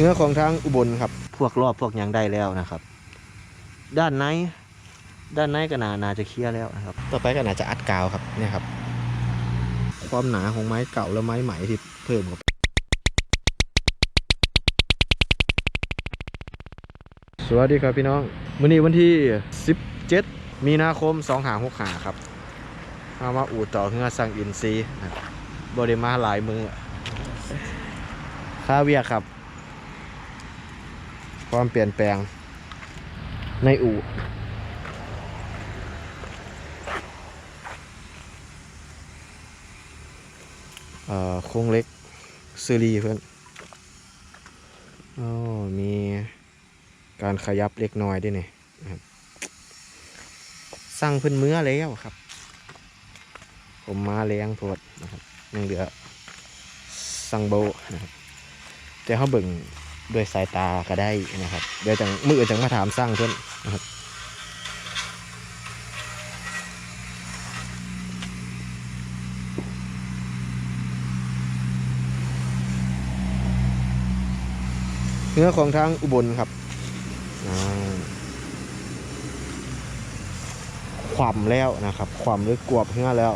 เนื้อของทางอุบลครับ พวกรอบพวกหยังได้แล้วนะครับ ด้านในด้านในก็น่านาจะเคลียร์แล้วนะครับ ต่อไปก็น่าจะอัดกาวครับเนี่ยครับ ความหนาของไม้เก่าและไม้ใหม่ที่เพิ่มครับสวัสดีครับพี่น้องวันนี้วันที่ 17 มีนาคม2หา6หาครับเอามาอู่ต่อเฮือสั่งอินซีนะครับบริมาหลายมือค่าเวียกครับ ความเปลี่ยนแปลงในอู่โครงเล็กซีรีเพื่อนอมีการขยับเล็กน้อยด้วยนี่นะครับสั่งเพิ่นเมื่อแล้วครับ ผมมาแรงโพดนะครับยังเหลือสั่งโบนะครับแต่เขาเบิ่ง ด้วยสายตาก็ได้นะครับเดี๋ยวจังมือจังมาถามสร้างเพื่อนนะครับเนื้อของทางอุบลครับความแล้วนะครับ ความหรือกวบเนื้อแล้ว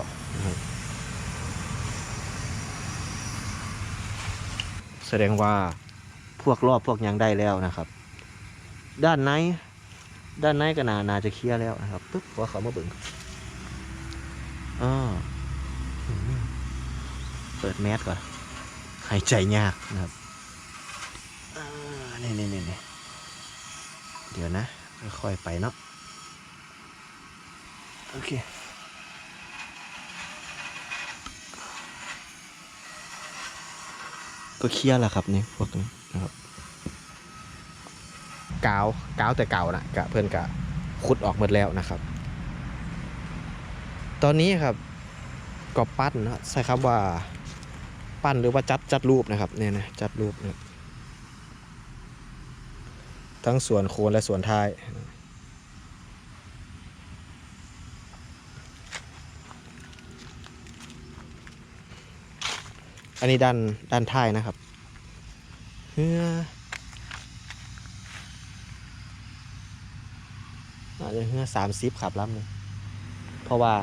แสดงว่า พวกรอบพวกยังได้แล้วนะครับ ด้านในด้านในก็นานาจะเคลียร์แล้วนะครับปึ๊บว่าเขามาเบิ่งอ่าเปิดแมสก่อนหายใจยากนะครับนี่นี่นี่นี่เดี๋ยวนะ ค่อยๆไปเนาะโอเค ก็เคลียร์แล้วครับนี่พวกนี้นะครับกาวกาวแต่เก่านะกะเพื่อนกะขุดออกหมดแล้วนะครับ ตอนนี้ครับก็ปั้นนะใช้คำว่าปั้นหรือว่าจัดจัดรูปนะครับเนี่ยนะจัดรูปนะทั้งส่วนโคนและส่วนท้าย อันนี้ด้านด้านท้ายนะครับเฮืออาจจะเฮือสามสิบครับลำนี้เพราะว่า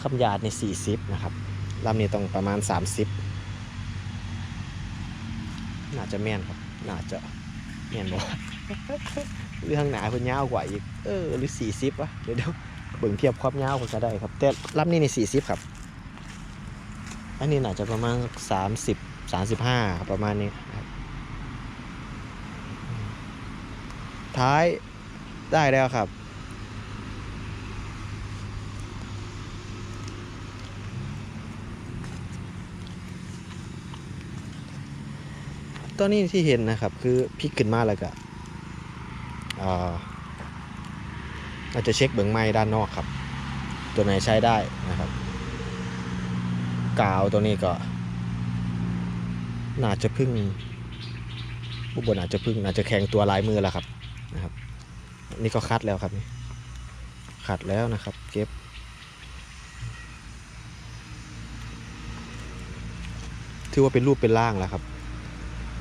คำหยาดในสี่สิบนะครับลำนี้ต้องประมาณสามสิบน่าจะแม่นครับ น่าจะเห็นบ่เรื่องหนาเพิ่นยาวกว่าอีก เออ หรือสี่สิบวะเดี๋ยวเดี๋ยวเบิ่งเทียบความยาวกันก็ได้ครับ แต่ลำนี้ในสี่สิบครับ อันนี้น่าจะประมาณสามสิบสามสิบห้าประมาณนี้ครับท้ายได้แล้วครับตอนนี้ที่เห็นนะครับ คือพลิกขึ้นมาแล้วก็อาเราจะเช็คเบื้องไม้ด้านนอกครับ ตัวไหนใช้ได้นะครับ กาวตัวนี้ก็ น่าจะพึ่งบุบนอาจจะพึ่งอาจจะแข็งตัวลายมือแล้วครับนะครับ นี่ก็คัดแล้วครับนี่ขัดแล้วนะครับ เก็บ ถือว่าเป็นรูปเป็นร่างแล้วครับ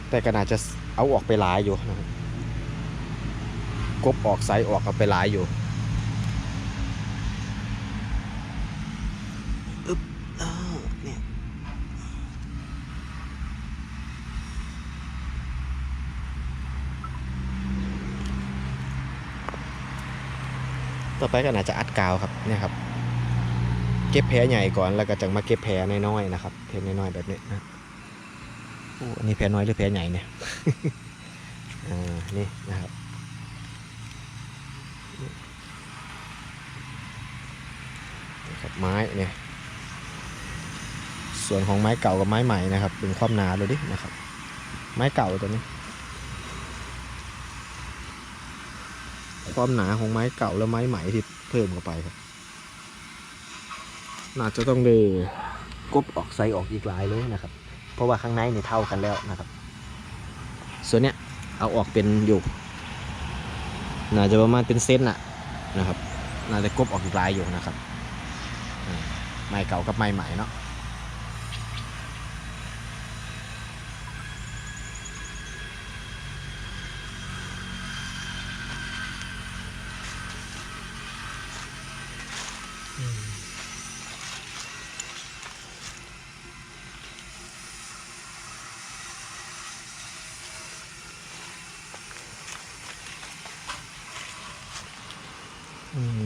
แต่ก็น่าจะเอาออกไปหลายอยู่นะครับกบออกไซออกเอาไปหลายอยู่อึ๊บอ้าวเนี่ย ต่อไปก็น่าจะอัดกาวครับเนี่ยครับ เก็บแผลใหญ่ก่อนแล้วก็จะมาเก็บแผลน้อยๆนะครับแผลน้อยๆแบบนี้นะโอ้อันนี้แผลน้อยหรือแผลใหญ่เนี่ยอ่านี่นะครับครับไม้เนี่ยส่วนของไม้เก่ากับไม้ใหม่นะครับเป็นความหนาดูดินะครับ ไม้เก่าตัวนี้ ความหนาของไม้เก่าและไม้ใหม่ที่เพิ่มเข้าไปครับ น่าจะต้องได้กบออกไซออกอีกหลายเลยนะครับ เพราะว่าข้างในเนี่ยเท่ากันแล้วนะครับ ส่วนเนี้ยเอาออกเป็นอยู่ น่าจะประมาณเป็นเส้นน่ะนะครับ น่าจะกบออกอีกลายอยู่นะครับ ไม้เก่ากับไม้ใหม่เนาะ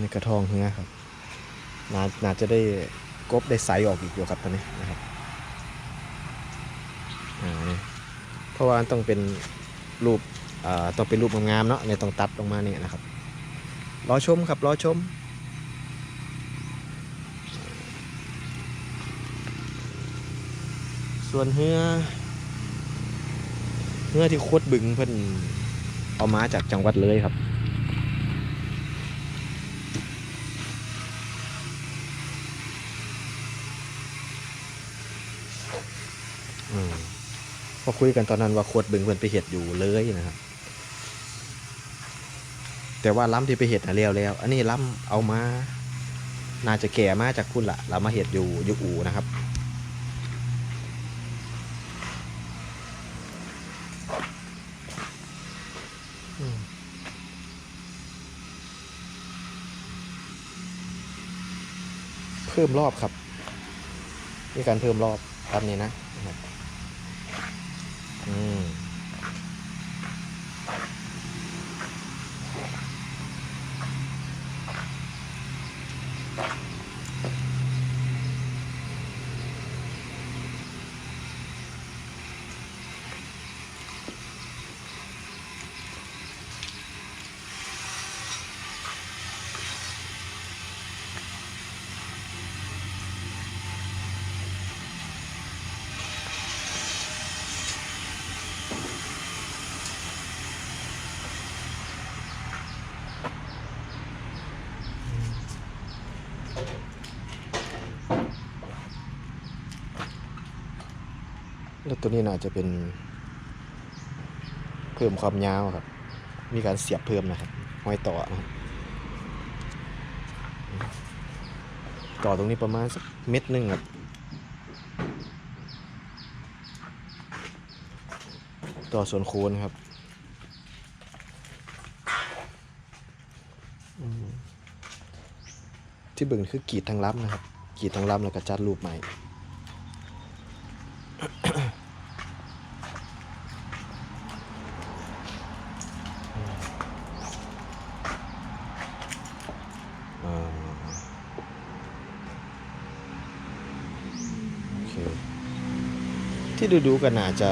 นกระทองเฮือครับน่าน่าจะได้กบได้ใสออกอีกอยู่ครับตอนนี้นะครับเพราะว่าต้องเป็นรูปต้องเป็นรูปงามๆเนาะเนี่ยต้องตัดลงมาเนี่ยนะครับรอชมครับรอชมส่วนเฮือเฮือที่โคดบึงเพิ่นเอามาจากจังหวัดเลยครับ พอคุยกันตอนนั้นว่าโคดบึงเพิ่นไปเห็ดอยู่เลยนะครับ แต่ว่าล้ำที่ไปเห็ดน่ะแล้วแล้ว อันนี้ล้ำเอามา น่าจะแก่มาจากคุณละเรามาเห็ดอยู่อยู่อูนะครับเพิ่มรอบครับ มีการเพิ่มรอบตามนี้นะ แล้วตัวนี้น่าจะเป็นเพิ่มความยาวครับ มีการเสียบเพิ่มนะครับห้อยต่อนะครับต่อตรงนี้ประมาณสักเม็ดหนึ่งครับ ต่อส่วนโคนครับที่เบิ่งคือกีดทางลับนะครับ กีดทางลับแล้วก็จัดรูปใหม่ อ่าโอเค ที่ดูๆกันน่าจะ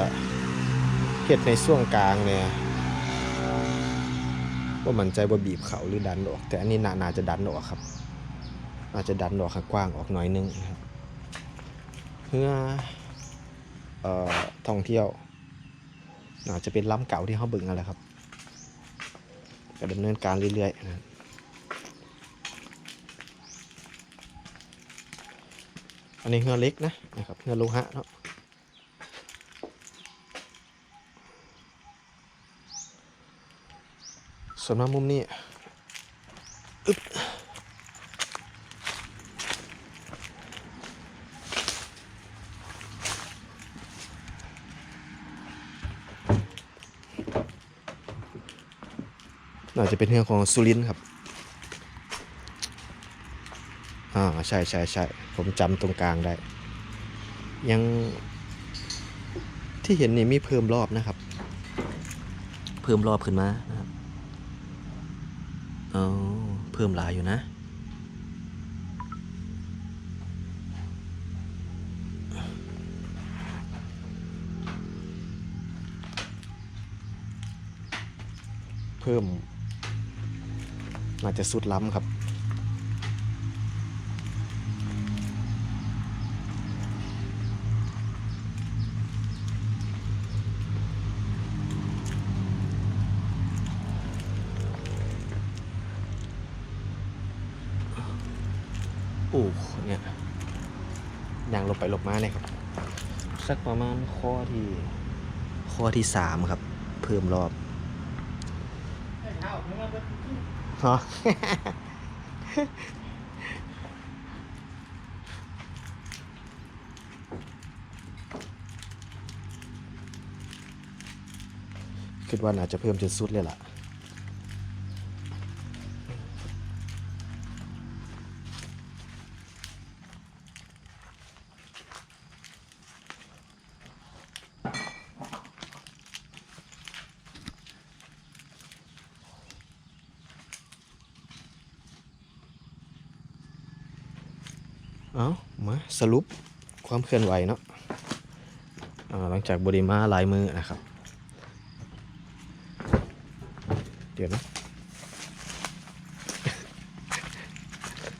เห็ดในช่วงกลางเนี่ยว่ามันใจว่าบีบเขาหรือดันออก แต่อันนี้น่านาจะดันออกครับอาจจะดันออกข้างกว้างออกหน่อยนึงนะครับเพื่อเอ่อท่องเที่ยวน่าจจะเป็นล้ำเก่าที่เขาบึงอะไรครับก็ดำเนินการเรื่อยๆนะอันนี้เฮือเล็กนะนะครับเฮือโลหะเนาะ ส่วนมามุมนี้อึ๊บน่าจะเป็นเฮืองของสุรินครับ อ่า ใช่ใช่ใช่ผมจำตรงกลางได้ ยังที่เห็นนี่มีเพิ่มรอบนะครับ เพิ่มรอบขึ้นมานะ เออเพิ่มหลายอยู่นะเพิ่มน่าจะสุดล้ำครับ ยางลงไปลงมาเนี่ยครับ สักประมาณข้อที่ ข้อที่สามครับ เพิ่มรอบฮะคิดว่าน่าจะเพิ่มจนสุดเลยล่ะ เอา มาสรุปความเคลื่อนไหวเนาะหลังจากบริมาลายมือนะครับ เดี๋ยวนะ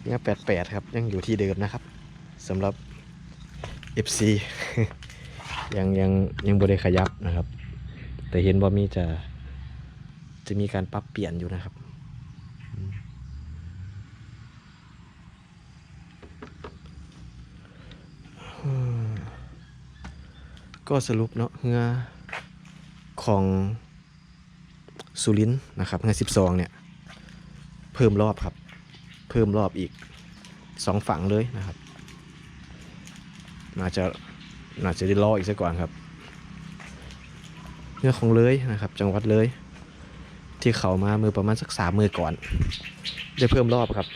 เนี่ยแปดแปดครับ ยังอยู่ที่เดิมนะครับสำหรับ FC ยังยังยังบริขยับนะครับ แต่เห็นว่ามีจะจะมีการปรับเปลี่ยนอยู่นะครับอืมอืม ก็สรุปเนาะเงือของสุรินนะครับเงือสิบสองเนี่ย เพิ่มรอบครับ เพิ่มรอบอีกสองฝั่งเลยนะครับน่าจะน่าจะได้รออีกสักก่อนครับเรื่อของเลยนะครับ จังหวัดเลย ที่เขามามือประมาณสักสามมือก่อนได้เพิ่มรอบครับ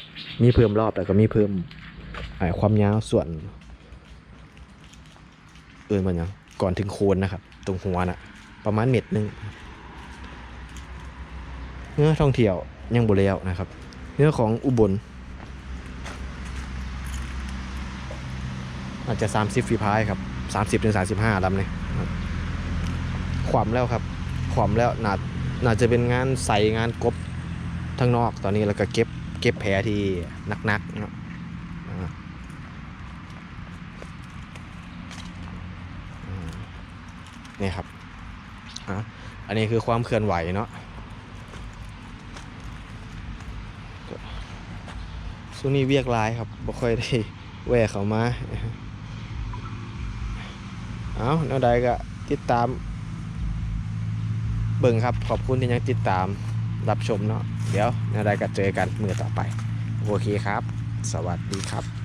มีเพิ่มรอบแต่ก็มีเพิ่มความยาวส่วนเออมันยัง ก่อนถึงโคนนะครับ ตรงหัวน่ะ ประมาณเม็ดหนึงเนื้อท่องเที่ยวยังบ่แล้วนะครับ เนื้อของอุบล อาจจะ 30ฝีพายครับ 30ถึง35ลำเนี่ยครับขวามแล้วครับ ขวามแล้วน่าน่าจะเป็นงานใส่งานกบทั้งนอกตอนนี้แล้วก็เก็บเก็บแผลที่นักๆเนาะอ่าอืม นี่ครับอันนี้คือความเคลื่อนไหวเนาะช่วงนี้เวียกลายครับบ่ค่อยได้แวะเขามาเอาแนวใดก็ติดตาม เบิ่งครับ ขอบคุณที่ยังติดตามรับชมเนาะเดี๋ยวแนวใดก็เจอกันมือต่อไป โอเคครับ สวัสดีครับ